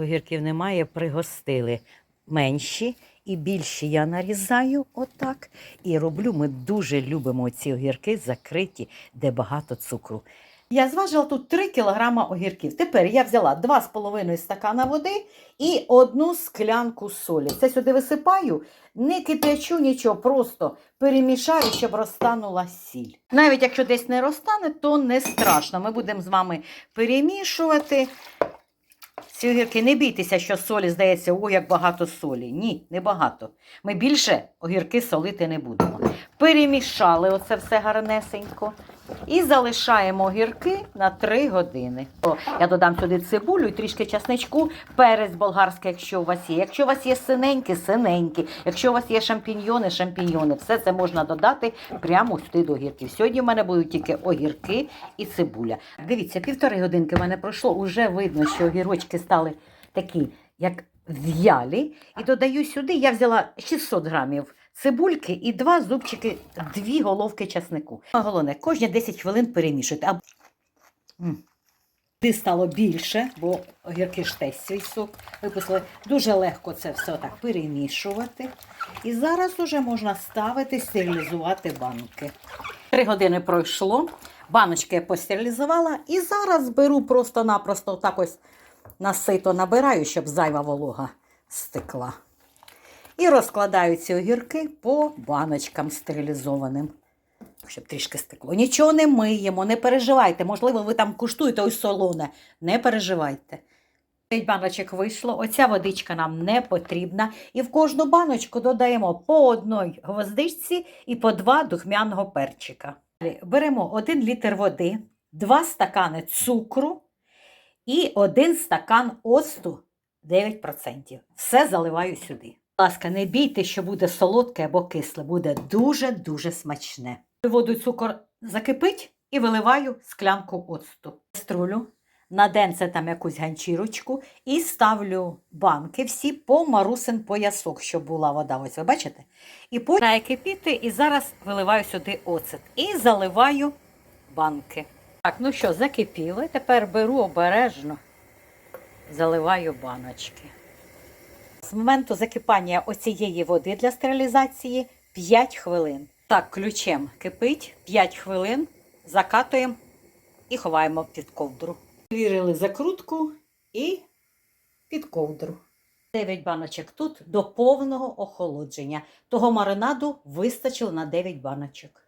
Огірків немає, пригостили менші і більші я нарізаю отак. І роблю. Ми дуже любимо ці огірки закриті, де багато цукру. Я зважила тут 3 кг огірків. Тепер я взяла 2,5 стакана води і одну склянку солі. Це сюди висипаю, не кип'ячу нічого, просто перемішаю, щоб розтанула сіль. Навіть якщо десь не розтане, то не страшно. Ми будемо з вами перемішувати. Ці огірки, не бійтеся, що солі здається, о, як багато солі. Ні, не багато. Ми більше огірки солити не будемо. Перемішали оце все гарнесенько. І залишаємо огірки на 3 години. Я додам сюди цибулю і трішки часничку, перець болгарський, якщо у вас є. Якщо у вас є синенькі, синенькі. Якщо у вас є шампіньйони, шампіньйони. Все це можна додати прямо сюди до огірків. Сьогодні в мене будуть тільки огірки і цибуля. Дивіться, півтори годинки в мене пройшло. Уже видно, що огірочки стали такі, як в'ялі. І додаю сюди, я взяла 600 грамів цибульки і два зубчики, дві головки часнику. Головне, кожні 10 хвилин перемішуйте. А... Ти стало більше, бо огірки ж теж свій сок випустили. Дуже легко це все так перемішувати. І зараз уже можна ставити, стерилізувати банки. Три години пройшло. Баночки я постерилізувала. І зараз беру просто-напросто так ось насито набираю, щоб зайва волога стекла. І розкладаю ці огірки по баночкам стерилізованим. Щоб трішки стекло. Нічого не миємо, не переживайте. Можливо, ви там куштуєте ось солоне. Не переживайте. П'ять баночок вийшло, оця водичка нам не потрібна. І в кожну баночку додаємо по одній гвоздичці і по два духмяного перчика. Беремо 1 літр води, 2 стакани цукру і 1 стакан оцту 9%. Все заливаю сюди. Ласка, не бійте, що буде солодке або кисле, буде дуже-дуже смачне. Воду і цукор закипить і виливаю склянку оцту. Каструлю, наденце там якусь ганчірочку і ставлю банки всі по марусин поясок, щоб була вода. Ось ви бачите? І потім кипіти, і зараз виливаю сюди оцет. І заливаю банки. Так, ну що, закипіло. Тепер беру обережно, заливаю баночки. З моменту закипання оцієї води для стерилізації 5 хвилин. Так, ключем кипить 5 хвилин, закатуємо і ховаємо під ковдру. Вірили закрутку і під ковдру. 9 баночок тут до повного охолодження. Того маринаду вистачило на 9 баночок.